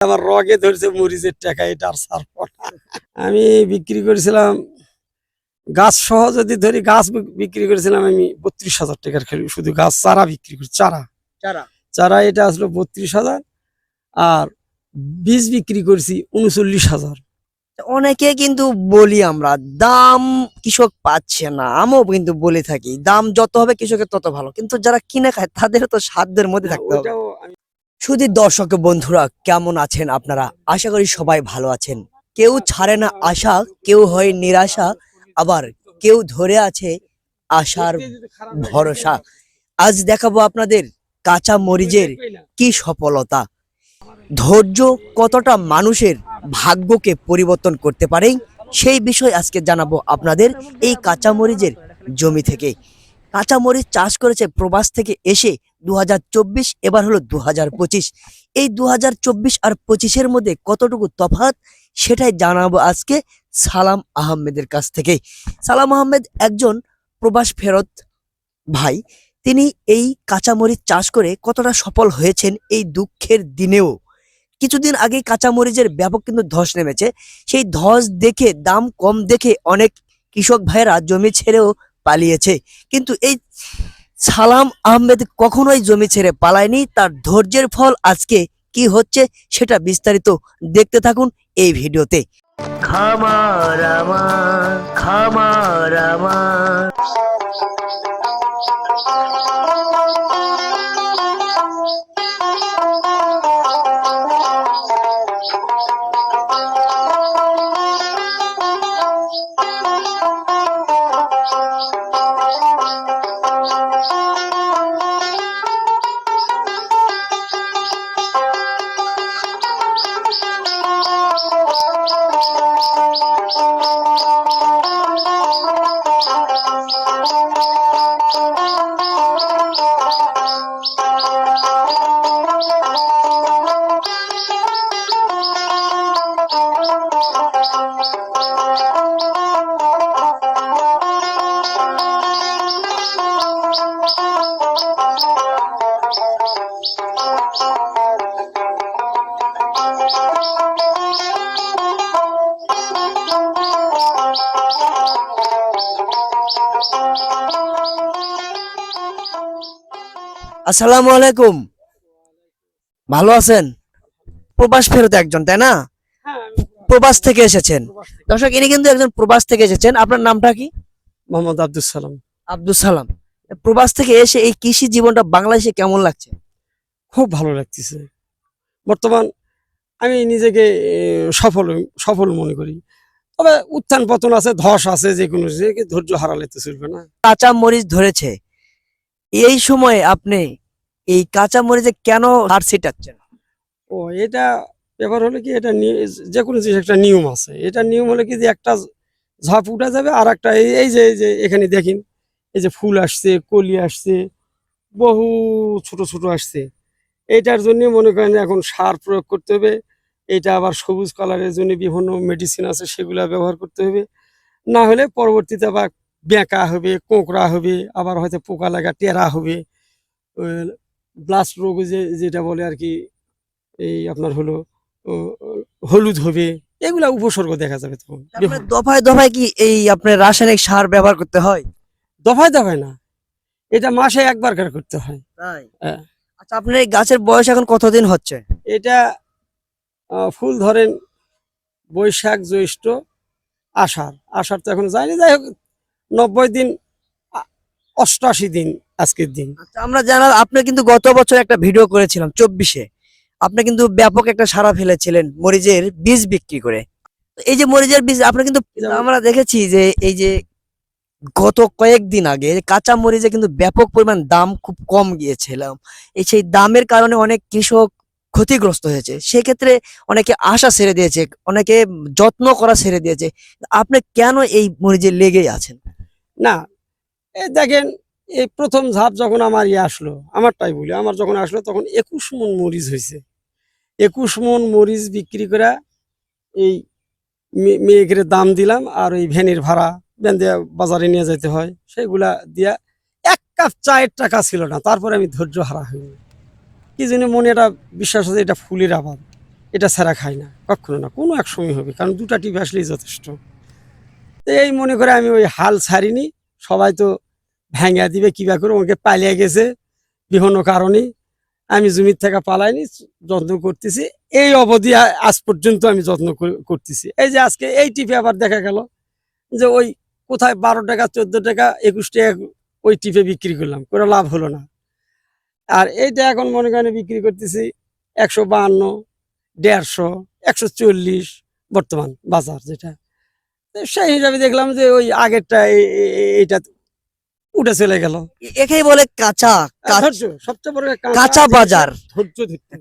আমার রগে ধরছে মরিচের টাকা এটা আর আমি বিক্রি করেছিলাম গাছ সহ যদি ধরি গাছ বিক্রি করেছিলাম আমি বত্রিশ হাজার টাকার খেলি শুধু গাছ চারা বিক্রি করি চারা। চারা? চারা এটা আসলো বত্রিশ হাজার আর বীজ বিক্রি করছি উনচল্লিশ হাজার। অনেকে কিন্তু বলি আমরা দাম কৃষক পাচ্ছে না আমিও কিন্তু বলে থাকি দাম যত হবে কৃষকের তত ভালো কিন্তু যারা কিনে খায় তাদের তো সাধ্যের মধ্যে থাকতে হবে। শুধু দর্শক বন্ধুরা, কেমন আছেন আপনারা? আশা করি সবাই ভালো আছেন। কেউ ছাড়ে না আশা, কেউ হয় নিরাশা, আবার কেউ ধরে আছে আশার ভরসা। আজ দেখাবো আপনাদের কাঁচা মরিচের কি সফলতা। ধৈর্য কতটা মানুষের ভাগ্যকে পরিবর্তন করতে পারে, সেই বিষয় আজকে জানাব আপনাদের এই কাঁচামরিচের জমি থেকে। কাঁচামরিচ চাষ করেছে প্রবাস থেকে এসে দু হাজার চব্বিশ, এবার হলো দু হাজার পঁচিশ। এই দু হাজার চব্বিশ আর পঁচিশের মধ্যে কতটুকু তফাৎ সেটাই জানাব আজকে সালাম আহমেদের কাছ থেকে সালাম আহমেদ একজন প্রবাস ফেরত ভাই। তিনি এই কাঁচামরিচ চাষ করে কতটা সফল হয়েছেন এই দুঃখের দিনেও। কিছুদিন আগে কাঁচামরিচের ব্যাপক কিন্তু ধস নেমেছে। সেই ধস দেখে, দাম কম দেখে অনেক কৃষক ভাইয়েরা জমি ছেড়েও পালিয়েছে। কিন্তু এই সালাম আহমেদ কখনোই জমি ছেড়ে পালায়নি। তার ধৈর্যের ফল আজকে কি হচ্ছে সেটা বিস্তারিত দেখতে থাকুন এই ভিডিওতে। খামার আমার খামার আমার। আসসালামু আলাইকুম। ভালো আছেন? প্রবাস ফেরত একজন তাই না? প্রবাস থেকে এসেছেন। দর্শক ইনি কিন্তু একজন প্রবাস থেকে এসেছেন। আপনার নামটা কি? মোহাম্মদ আব্দুল সালাম। আব্দুল সালাম। প্রবাস থেকে এসে এই কৃষি জীবনটা বাংলাদেশে কেমন লাগছে? খুব ভালো লাগতেছে। বর্তমান আমি নিজেকে সফল সফল মনে করি। তবে উত্থান পতন আছে ধস আছে যে কোনো যে ধৈর্য হারালে তো চলবে না। কাঁচা মরিচ ধরেছে। এই সময়ে আপনি এই কাঁচা মরিচে কেন হার ছিটাচ্ছেন? ও, এটা ব্যাপার হলো কি, এটা যে কোনো জিনিস, একটা নিয়ম আছে। এটা নিয়ম হলো কি যে একটা ঝাঁপ উঠা যাবে, আর একটা এই যে এই যে এখানে দেখেন, এই যে ফুল আসছে, কলি আসছে, বহু ছোট ছোট আসছে। এটার জন্য মনে করেন এখন সার প্রয়োগ করতে হবে। এটা আবার সবুজ কালারের জন্য বিভিন্ন মেডিসিন আছে, সেগুলা ব্যবহার করতে হবে। না হলে পরবর্তীতে আবার বেঁকা হবে কোঁকড়া হবে আবার হয়তো পোকা লাগা টেরা হবে। ব্লাস্ট রোগ যে যেটা বলে আর কি এই আপনার হলো হলুদ হবে এগুলা উপসর্গ দেখা যাবে তখন। দফায় দফায় কি এই আপনার রাসায়নিক সার ব্যবহার করতে হয়? দফায় দফায় না এটা মাসে একবার করে করতে হয়। হ্যাঁ। আচ্ছা আপনার এই গাছের বয়স এখন কতদিন হচ্ছে? এটা ফুল ধরেন বৈশাখ জ্যৈষ্ঠ আষাঢ়। আষাঢ় তো এখন যায়নি যাই হোক নব্বই দিন অষ্টআশি দিন আজকের দিন। আচ্ছা আমরা জানা আপনি কিন্তু গত বছর একটা ভিডিও করেছিলাম চব্বিশে। আপনি কিন্তু ব্যাপক একটা সারা ফেলেছিলেন মরিচের বীজ বিক্রি করে। এই যে মরিচের বীজ আপনি কিন্তু আমরা দেখেছি যে এই যে গত কয়েকদিন আগে কাঁচা মরিচে কিন্তু ব্যাপক পরিমাণ দাম খুব কম গিয়েছিলাম এই সেই দামের কারণে অনেক কৃষক ক্ষতিগ্রস্ত হয়েছে। সেক্ষেত্রে অনেকে আশা ছেড়ে দিয়েছে অনেকে যত্ন করা ছেড়ে দিয়েছে। আপনি কেন এই মরিচে লেগেই আছেন? না এই দেখেন, এই প্রথম ঝাপ যখন আমার ইয়ে আসলো, আমারটাই বলি, আমার যখন আসলো তখন একুশ মন মরিচ হয়েছে একুশ মন মরিচ বিক্রি করে এই মেয়েকে দাম দিলাম আর ওই ভ্যানের ভাড়া ভ্যান দিয়ে বাজারে নিয়ে যেতে হয় সেগুলা দিয়া এক কাপ চায়ের টাকা ছিল না, তারপরে আমি ধৈর্য হারা হইনি কি জন্য মনে একটা বিশ্বাস আছে, এটা ফুলের আবাদ, এটা ছাড়া খায় না, কখনো না, কোনো এক সময় হবে, কারণ দুটা টিপ আসলেই যথেষ্ট। এই মনে করে আমি ওই হাল ছাড়িনি। সবাই তো ভেঙে দিবে কিবা করে ওকে পালিয়ে গেছে বিভিন্ন কারণে আমি জমির থেকে পালাইনি, যত্ন করতেছি। এই অবধি আজ পর্যন্ত আমি যত্ন করতেছি। এই যে আজকে এই টিপে আবার দেখা গেল যে ওই কোথায় বারো টাকা, চোদ্দ টাকা, একুশ টাকা ওই টিপে বিক্রি করলাম, কোনো লাভ হলো না। আর এইটা এখন মনে করেন বিক্রি করতেছি একশো বাহান্ন, দেড়শো, একশো চল্লিশ বর্তমান বাজার যেটা। সেই হিসাবে দেখলাম যে ওই আগেরটা এ- এ- এ- এইটা উঠে চলে গেল। একেই বলে কাঁচা সবচেয়ে বড় কাঁচা বাজার।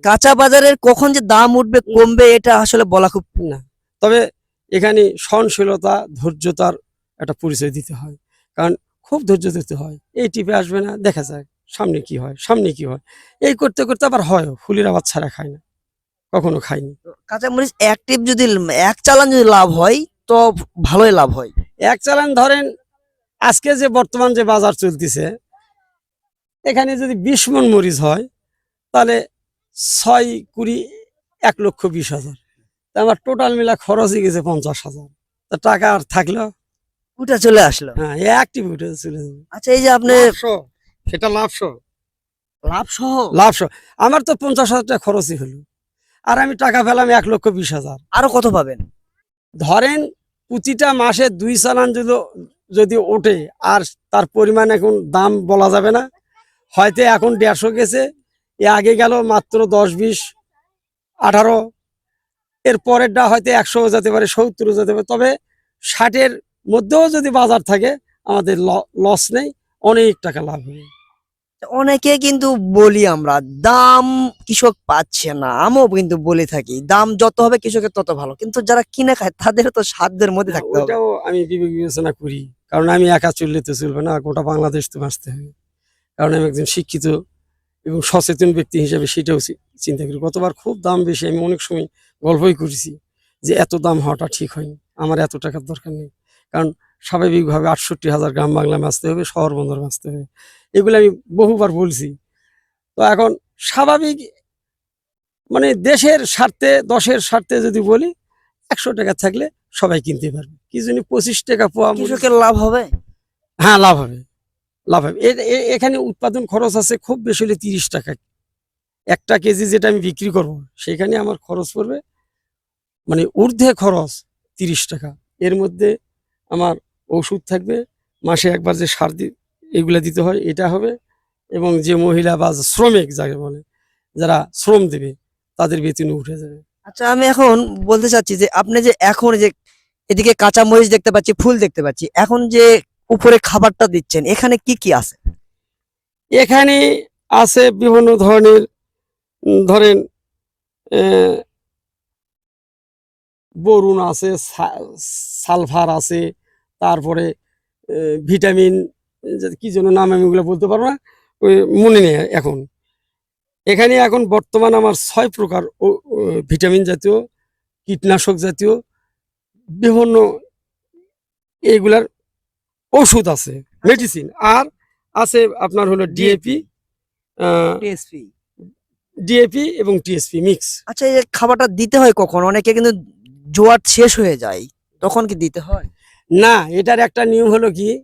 কাঁচা বাজারের কখন যে দাম উঠবে কমবে এটা আসলে বলা খুব না। তবে এখানে সহনশীলতা ধৈর্যতার একটা পরিচয় দিতে হয়। কারণ খুব ধৈর্য দিতে হয়। এই টিপে আসবে না দেখা যাক সামনে কি হয় সামনে কি হয়। এই করতে করতে আবার হয় ফুলের আবার ছাড়া খায় না। কখনো খাইনি। কাঁচা মরিচ অ্যাক্টিভ যদি এক চালান যদি লাভ হয় তো ভালোই লাভ হয়। এক চালান ধরেন আজকে যে বর্তমান যে বাজার চলতেছে এখানে যদি বিশ মন মরিচ হয় তাহলে ছয় কুড়ি এক লক্ষ বিশ হাজার। তা আমার টোটাল মিলা খরচই গেছে পঞ্চাশ হাজার। তা টাকা আর থাকল? ওটা চলে আসলো। হ্যাঁ অ্যাক্টিভ উঠে চলে যাবে। আচ্ছা এই যে আপনি সেটা লাভ সহ লাভ সহ লাভ সহ আমার তো পঞ্চাশ হাজার টাকা খরচই হলো। আর আমি টাকা পেলাম এক লক্ষ বিশ হাজার। আরও কত পাবেন? ধরেন প্রতিটা মাসে দুই চালান যদি যদি ওঠে, আর তার পরিমাণ এখন দাম বলা যাবে না। হয়তো এখন দেড়শো গেছে, এ আগে গেল মাত্র দশ, বিশ, আঠারো, এর পরেরটা হয়তো একশো যেতে পারে, সত্তরও যেতে পারে। তবে ষাটের মধ্যেও যদি বাজার থাকে, আমাদের লস নেই, অনেক টাকা লাভ হবে। অনেকে কিন্তু বলি আমরা, দাম কৃষক পাচ্ছে না। আমিও কিন্তু বলে থাকি, দাম যত হবে কৃষকের তত ভালো। কিন্তু যারা কিনে খায়, তাদের তো সাধ্যের মধ্যে থাকতে হবে। আমি বিবেক বিবেচনা করি। কারণ আমি একা চললে তো চলবে না, গোটা বাংলাদেশ তো বাঁচতে হবে। কারণ আমি একজন শিক্ষিত এবং সচেতন ব্যক্তি হিসেবে সেটাও চিন্তা করি। গতবার খুব দাম বেশি, আমি অনেক সময় গল্পই করেছি যে এত দাম হওয়াটা ঠিক হয়নি, আমার এত টাকার দরকার নেই। কারণ স্বাভাবিকভাবে আটষট্টি হাজার গ্রাম বাংলা বাঁচতে হবে শহর বন্দর বাঁচতে হবে। এগুলো আমি বহুবার বলছি। তো এখন স্বাভাবিক মানে দেশের স্বার্থে দশের স্বার্থে যদি বলি একশো টাকা থাকলে সবাই কিনতে পারবে। কি জানি পঁচিশ টাকা পোয়া কৃষকের লাভ হবে? হ্যাঁ লাভ হবে। লাভ হবে। এখানে উৎপাদন খরচ আছে খুব বেশি হলে তিরিশ টাকা। একটা কেজি যেটা আমি বিক্রি করব সেখানে আমার খরচ পড়বে মানে ঊর্ধ্বে খরচ তিরিশ টাকা। এর মধ্যে আমার ওষুধ থাকবে মাসে একবার যে সার দি এগুলা দিতে হয় এটা হবে। এবং যে মহিলা বা শ্রমিক যাকে বলে যারা শ্রম দেবে তাদের বেতনে উঠে যাবে। আচ্ছা আমি এখন বলতে চাচ্ছি যে আপনি যে এখন যে এদিকে কাঁচা মরিচ দেখতে পাচ্ছি ফুল দেখতে পাচ্ছি এখন যে উপরে খাবারটা দিচ্ছেন এখানে কি কি আছে? এখানে আছে বিভিন্ন ধরনের ধরেন বরুণ আছে সালফার আছে তারপরে ভিটামিন কি যেন নাম আমি ওগুলো বলতে পারব না ওই মনে নেই এখন। এখানে এখন বর্তমান আমার ছয় প্রকার ভিটামিন জাতীয় কীটনাশক জাতীয় বিভিন্ন এইগুলার ওষুধ আছে মেডিসিন। আর আছে আপনার হলো ডিএপি টিএসপি ডিএপি এবং টিএসপি মিক্স আচ্ছা এই খাবারটা দিতে হয় কখন? অনেকে কিন্তু জোয়ার শেষ হয়ে যায় তখন কি দিতে হয়? না এটার একটা নিয়ম হলো কি?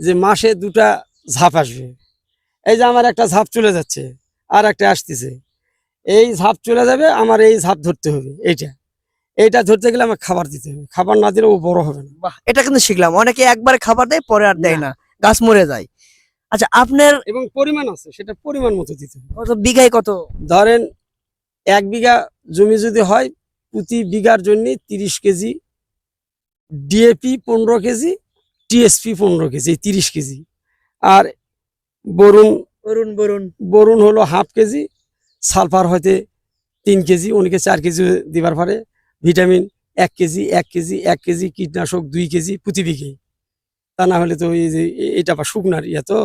যে মাসে দুটা ঝাপ আসবে। এই যে আমার একটা ঝাপ চলে যাচ্ছে আর একটা আসতেছে। এই ঝাপ চলে যাবে আমার এই ঝাপ ধরতে হবে এইটা। এইটা ধরতে গেলে আমার খাবার দিতে হবে। খাবার না দিলে ও বড় হবে না। বাহ এটা কিন্তু শিখলাম। অনেকে একবারে খাবার দেয় পরে আর দেয় না। না। গাছ মরে যায়। আচ্ছা আপনার এবং পরিমাণ আছে সেটা পরিমাণ মতো দিতে হবে। কত বিঘায় কত? ধরেন এক বিঘা জমি যদি হয় প্রতি বিঘার জন্য তিরিশ কেজি ডিএপি পনেরো কেজি টিএসপি পনেরো কেজি তিরিশ কেজি। আর বরুণ বরুণ বরুণ। বরুণ হলো হাফ কেজি সালফার হয়তো তিন কেজি অনেকে চার কেজি দিবার পারে। ভিটামিন এক কেজি এক কেজি এক কেজি কীটনাশক দুই কেজি প্রতি বিঘে। তা না হলে তো এই যে এটা বা শুকনার ইয়া তো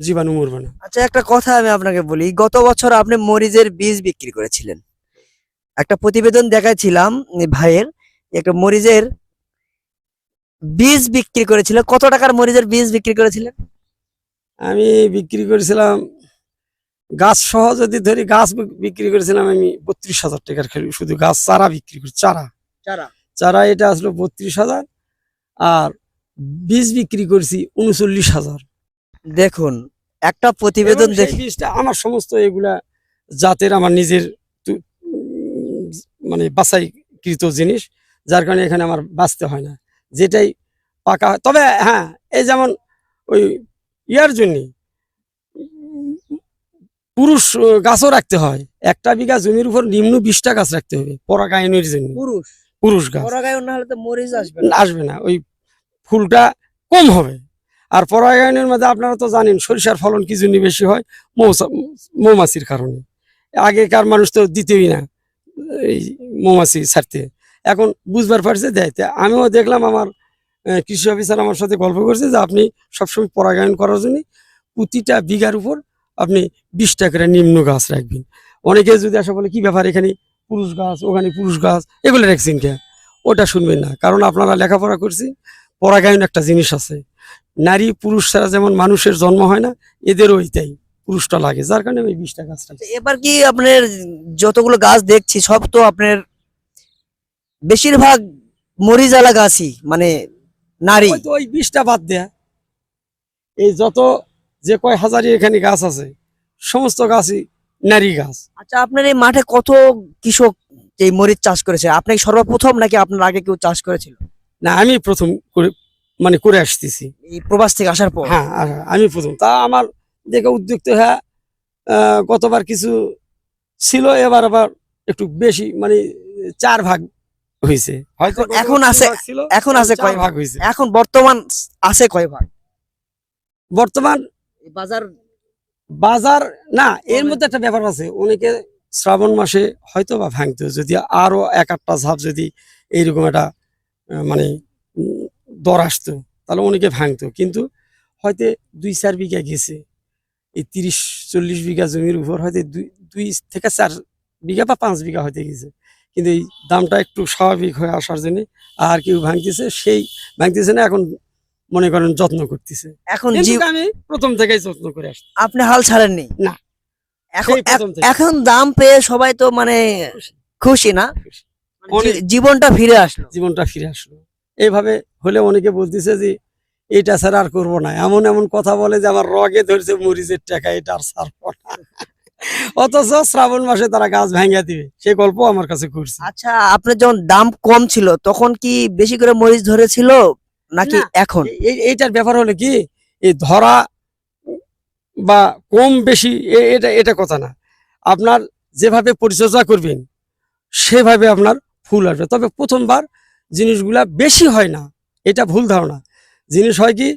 জীবাণু মরবে না। আচ্ছা একটা কথা আমি আপনাকে বলি। গত বছর আপনি মরিচের বীজ বিক্রি করেছিলেন। একটা প্রতিবেদন দেখাইছিলাম এই ভাইয়ের একটা মরিচের বীজ বিক্রি করেছিল। কত টাকার মরিচের বীজ বিক্রি করেছিলেন? আমি বিক্রি করেছিলাম গাছ সহ যদি ধরি গাছ বিক্রি করেছিলাম আমি বত্রিশ হাজার টাকার খালি শুধু গাছ চারা বিক্রি করি চারা। চারা? চারা এটা আসলো বত্রিশ হাজার। আর বীজ বিক্রি করছি উনচল্লিশ হাজার। দেখুন একটা প্রতিবেদন দেখে। বীজটা আমার সমস্ত এগুলা জাতের আমার নিজের মানে বাছাইকৃত জিনিস যার কারণে এখানে আমার বাঁচতে হয় না। যেটাই পাকা হয়। তবে হ্যাঁ এই যেমন ওই ইয়ার জন্য পুরুষ গাছও রাখতে হয়। একটা বিঘা জমির উপর নিম্ন বিশটা গাছ রাখতে হবে পরাগায়নের জন্য। পুরুষ? পুরুষ গাছ। পরাগায়ন না হলে তো মরিচ আসবে না। আসবে না। ওই ফুলটা কম হবে। আর পরাগায়নের মধ্যে আপনারা তো জানেন সরিষার ফলন কি জন্য বেশি হয়? মৌসা- মৌমাছির কারণে। আগেকার মানুষ তো দিতেই না এই মৌমাছি ছাড়তে। এখন বুঝবার পারছে দেয় আমিও দেখলাম আমার কৃষি অফিসার আমার সাথে গল্প করছে যে আপনি সবসময় পরাগায়ন করার জন্য প্রতিটা বিঘার উপর আপনি বিশটা করে নিম্ন গাছ রাখবেন। অনেকে যদি আসে বলে, কি ব্যাপার এখানে পুরুষ গাছ, ওখানে পুরুষ গাছ? এগুলো রাখছেন কে ওটা শুনবেন না। কারণ আপনারা লেখাপড়া করছি পরাগায়ন একটা জিনিস আছে। নারী পুরুষ ছাড়া যেমন মানুষের জন্ম হয় না, এদেরও ওইটাই পুরুষটা লাগে, যার কারণে আমি বিশটা গাছ এবার কি আপনার যতগুলো গাছ দেখছি, সব তো আপনার বেশিরভাগ মরিজালা গাছই মানে নারী। ওই বিশটা বাদ দেয়া এই যত যে কয় হাজারি এখানে গাছ আছে সমস্ত গাছই নারী গাছ। আচ্ছা আপনার এই মাঠে কত কৃষক এই মরিচ চাষ করেছে? আপনি সর্বপ্রথম নাকি আপনার আগে কেউ চাষ করেছিল? না আমি প্রথম করে মানে করে আসতেছি। এই প্রবাস থেকে আসার পর? হ্যাঁ আমি প্রথম। তা আমার দেখে উদ্যুক্ত হ্যাঁ গতবার কিছু ছিল এবার আবার একটু বেশি মানে চার ভাগ হয়েছে হয়তো এখন- আছে- এখন আছে কয় ভাগ হয়েছে এখন বর্তমান আছে কয় ভাগ? বর্তমান বাজার বাজার না এর মধ্যে একটা ব্যাপার আছে। অনেকে শ্রাবণ মাসে হয়তো বা ভাঙতো যদি আরও এক আটটা ঝাপ যদি এইরকম একটা মানে উম, দর আসতো তাহলে অনেকে ভাঙতো। কিন্তু হয়তো দুই চার বিঘা গেছে। এই তিরিশ চল্লিশ বিঘা জমির উপর হয়তো দুই দুই থেকে চার বিঘা বা পাঁচ বিঘা হয়তো গেছে। কিন্তু এই দামটা একটু স্বাভাবিক হয়ে আসার জন্য আর কেউ ভাঙতেছে সেই ভাঙতেছে না এখন মনে করেন যত্ন করতেছে এখন আমি প্রথম থেকেই যত্ন করে আসছি আপনি হাল ছাড়েননি না। এখন থেকে। এখন দাম পেয়ে সবাই তো মানে খুশি। না। মানে জীবনটা ফিরে আসলো জীবনটা ফিরে আসলো এইভাবে হলে অনেকে বলতেছে যে এটা ছাড়া আর করব না এমন এমন কথা বলে যে আমার রগে ধরছে মরিচের টাকা এটা আর ছাড়বো না অথচ শ্রাবণ মাসে তারা গাছ ভাঙিয়া দিবে। সে গল্প আমার কাছে করছে আচ্ছা আপনার যখন দাম কম ছিল তখন কি বেশি করে মরিচ ধরেছিল নাকি এখন? এই- এই- এইটার ব্যাপার হলো কি এই ধরা বা কম বেশি এটা এটা কথা না। আপনার যেভাবে পরিচর্যা করবেন সেভাবে আপনার ফুল আসবে। তবে প্রথমবার জিনিসগুলা বেশি হয় না এটা ভুল ধারণা। জিনিস হয় কি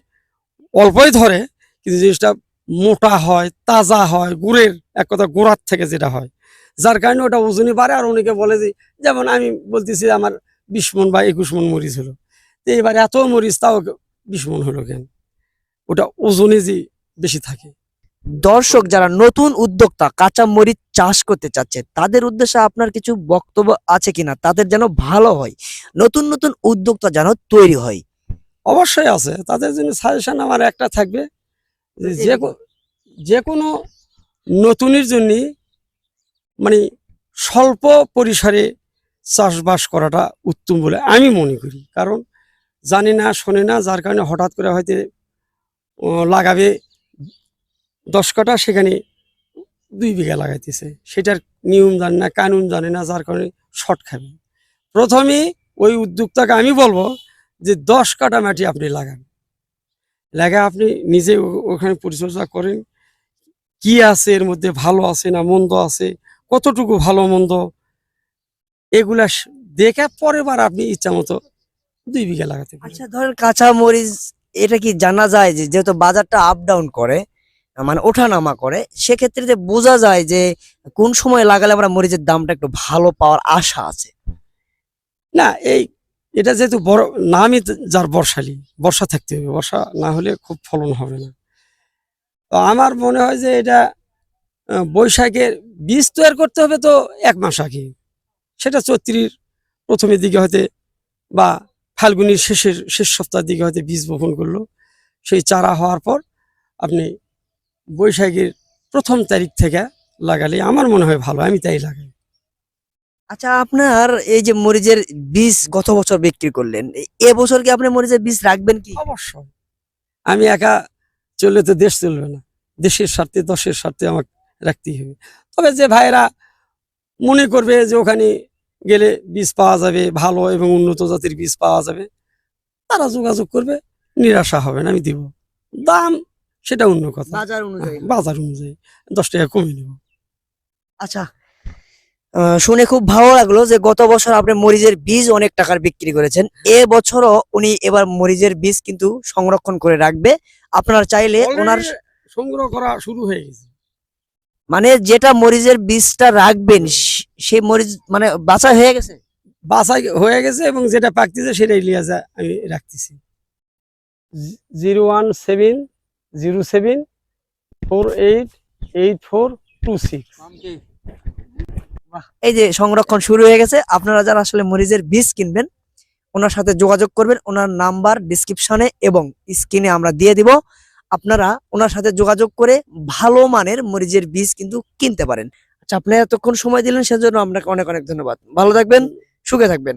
অল্পই ধরে কিন্তু জিনিসটা মোটা হয় তাজা হয় গুড়ের এক কথা গোড়ার থেকে যেটা হয়। যার কারণে ওটা ওজনই বাড়ে আর অনেকে বলে যে যেমন আমি বলতেছি আমার বিশ মন বা একুশ মন মরিচ হলো। তো এবার এত মরিচ তাও বিশ মন হলো কেন? ওটা ওজনে যে বেশি থাকে। দর্শক যারা নতুন উদ্যোক্তা কাঁচা মরিচ চাষ করতে চাচ্ছে তাদের উদ্দেশ্যে আপনার কিছু বক্তব্য আছে কিনা? তাদের যেন ভালো হয় নতুন নতুন উদ্যোক্তা যেন তৈরি হয়। অবশ্যই আছে। তাদের জন্য সাজেশন আমার একটা থাকবে। যে যে কোনো নতুনের জন্য মানে স্বল্প পরিসরে চাষবাস করাটা উত্তম বলে আমি মনে করি। কারণ জানি না শোনে না যার কারণে হঠাৎ করে হয়তো লাগাবে দশ কাটা সেখানে দুই বিঘা লাগাইতেছে। সেটার নিয়ম জানে না কানুন জানে না যার কারণে শর্ট খাবে। প্রথমে ওই উদ্যোক্তাকে আমি বলব যে দশ কাটা মাটি আপনি লাগান। লাগা আপনি নিজে ওখানে পরিচর্যা করেন। কি আছে এর মধ্যে ভালো আছে না মন্দ আছে? কতটুকু ভালো মন্দ? এগুলা দেখে পরের বার আপনি ইচ্ছা মতো দুই বিঘা লাগাতে আচ্ছা ধরেন কাঁচা মরিচ এটা কি জানা যায় যে যেহেতু বাজারটা আপ ডাউন করে মানে ওঠানামা করে সেক্ষেত্রে যে বোঝা যায় যে কোন সময় লাগালে আমরা মরিচের দামটা একটু ভালো পাওয়ার আশা আছে? না এই এটা যেহেতু বড় নামই যার বর্ষালি, বর্ষা থাকতে হবে, বর্ষা না হলে খুব ফলন হবে না। তো আমার মনে হয় যে এটা বৈশাখের বীজ তৈরি করতে হবে তো এক মাস আগে। সেটা চৈত্রীর প্রথমের দিকে হয়তো বা ফাল্গুনির শেষের, শেষ সপ্তাহের দিকে হয়তো বীজ বপন করল। সেই চারা হওয়ার পর আপনি বৈশাখের প্রথম তারিখ থেকে লাগালে আমার মনে হয় ভালো, আমি তাই লাগাই। আচ্ছা আপনার এই যে মরিচের বীজ গত বছর বিক্রি করলেন এ- এবছর কি আপনি মরিচের বীজ রাখবেন কি? অবশ্যই। আমি একা চললে তো দেশ চলবে না। দেশের স্বার্থে দশের স্বার্থে আমাকে রাখতেই হবে। তবে যে ভাইরা মনে করবে যে ওখানে গেলে বীজ পাওয়া যাবে ভালো এবং উন্নত জাতির বীজ পাওয়া যাবে তারা যোগাযোগ করবে নিরাশা হবে না আমি দিব। দাম সেটা অন্য কথা। বাজার অনুযায়ী। বাজার অনুযায়ী দশ টাকা কমে নেব। আচ্ছা শুনে খুব ভালো লাগল যে গত বছর আপনি মরিচের বীজ অনেক টাকার বিক্রি করেছেন। এ বছরও উনি এবার মরিচের বীজ কিন্তু সংরক্ষণ করে রাখবে। আপনার চাইলে ওনার সংগ্রহ করা শুরু হয়ে গেছে। মানে যেটা মরিচের বীজটা রাখবেন সে- সেই মরিচ মানে বাছাই হয়ে গেছে? বাছাই হয়ে গেছে এবং যেটা পাকতেছে সেটাই লিয়া যায় আমি রাখতেছি। Zero one seven zero seven four eight eight four two six. এই যে সংরক্ষণ শুরু হয়ে গেছে, আপনারা যারা আসলে মরিচের বীজ কিনবেন, ওনার সাথে যোগাযোগ করবেন, ওনার নাম্বার ডিসক্রিপশনে এবং স্ক্রিনে আমরা দিয়ে দিব। আপনারা ওনার সাথে যোগাযোগ করে ভালো মানের মরিচের বীজ কিন্তু কিনতে পারেন। আচ্ছা আপনি এতক্ষণ সময় দিলেন, সেজন্য আপনাকে অনেক অনেক ধন্যবাদ। ভালো থাকবেন, সুখে থাকবেন।